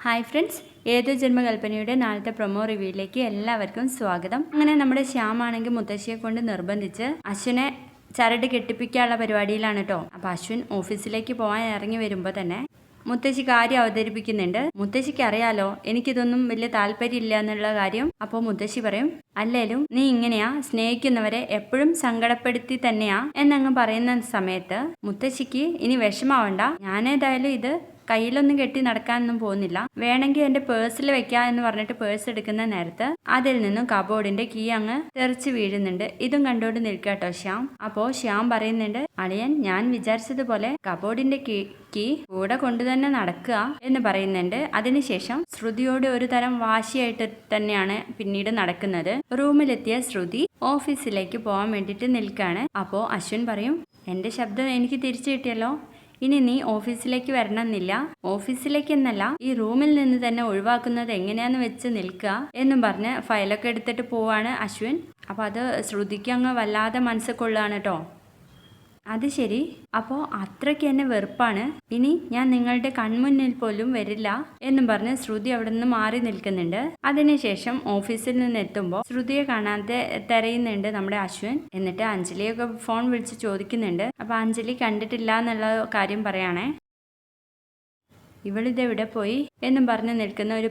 Hi friends ഏത് ജന്മകൽപ്പനയുടെ നാളത്തെ promo റിവ്യൂയിലേക്ക് എല്ലാവർക്കും സ്വാഗതം. അങ്ങനെ നമ്മുടെ ശ്യാമാണെങ്കിൽ മുത്തശ്ശിയെ കൊണ്ട് നിർബന്ധിച്ച് അശ്വിനെ ചരട് കെട്ടിപ്പിക്കാനുള്ള പരിപാടിയിലാണ് കേട്ടോ അപ്പൊ അശ്വിൻ ഓഫീസിലേക്ക് പോകാൻ ഇറങ്ങി വരുമ്പോൾ തന്നെ മുത്തശ്ശി കാര്യം അവതരിപ്പിക്കുന്നുണ്ട്. മുത്തശ്ശിക്ക് അറിയാലോ എനിക്കിതൊന്നും വലിയ താല്പര്യമില്ല എന്നുള്ള കാര്യം. അപ്പോൾ മുത്തശ്ശി പറയും അല്ലേലും നീ ഇങ്ങനെയാ സ്നേഹിക്കുന്നവരെ എപ്പോഴും സങ്കടപ്പെടുത്തി തന്നെയാ എന്നങ്ങ് പറയുന്ന സമയത്ത് മുത്തശ്ശിക്ക് ഇനി വിഷമാവണ്ട ഞാനേതായാലും ഇത് കയ്യിലൊന്നും കെട്ടി നടക്കാനൊന്നും പോകുന്നില്ല. വേണമെങ്കിൽ എന്റെ പേഴ്സിൽ വെക്കാം എന്ന് പറഞ്ഞിട്ട് പേഴ്സ് എടുക്കുന്ന നേരത്ത് അതിൽ നിന്നും കബോർഡിന്റെ കീ അങ്ങ് തെറിച്ച് വീഴുന്നുണ്ട്. ഇതും കണ്ടോണ്ട് നിൽക്കാട്ടോ ശ്യാം. അപ്പോ ശ്യാം പറയുന്നുണ്ട് അളിയൻ ഞാൻ വിചാരിച്ചതുപോലെ കബോർഡിന്റെ കീ കീ കൂടെ കൊണ്ടുതന്നെ നടക്കുക എന്ന് പറയുന്നുണ്ട്. അതിനുശേഷം ശ്രുതിയോട് ഒരു തരം വാശിയായിട്ട് തന്നെയാണ് പിന്നീട് നടക്കുന്നത്. റൂമിലെത്തിയ ശ്രുതി ഓഫീസിലേക്ക് പോകാൻ വേണ്ടിയിട്ട് നിൽക്കുകയാണ് അപ്പോൾ അശ്വിൻ പറയും എന്റെ ശബ്ദം എനിക്ക് തിരിച്ചു കിട്ടിയല്ലോ. ഇനി നീ ഓഫീസിലേക്ക് വരണമെന്നില്ല. ഓഫീസിലേക്ക് എന്നല്ല ഈ റൂമിൽ നിന്ന് തന്നെ ഒഴിവാക്കുന്നത് എങ്ങനെയാന്ന് വെച്ച് നിൽക്കുക എന്നും പറഞ്ഞ് ഫയലൊക്കെ എടുത്തിട്ട് പോവാണ് അശ്വിൻ. അപ്പൊ അത് ശ്രുതിക്ക് അങ്ങ് വല്ലാതെ മനസ്സിൽ കൊള്ളുകയാണ് കേട്ടോ. അത് ശരി. അപ്പോൾ അത്രയ്ക്ക് എന്നെ വെറുപ്പാണ്. ഇനി ഞാൻ നിങ്ങളുടെ കൺമുന്നിൽ പോലും വരില്ല എന്നും പറഞ്ഞ് ശ്രുതി അവിടെ നിന്ന് മാറി നിൽക്കുന്നുണ്ട്. അതിനുശേഷം ഓഫീസിൽ നിന്ന് എത്തുമ്പോൾ ശ്രുതിയെ കാണാതെ തിരയുന്നുണ്ട് നമ്മുടെ അശ്വിൻ. എന്നിട്ട് അഞ്ജലിയൊക്കെ ഫോൺ വിളിച്ച് ചോദിക്കുന്നുണ്ട്. അപ്പോൾ അഞ്ജലി കണ്ടിട്ടില്ല എന്നുള്ള കാര്യം പറയാണേ. ഇവളിതെവിടെ പോയി എന്നും പറഞ്ഞ് നിൽക്കുന്ന ഒരു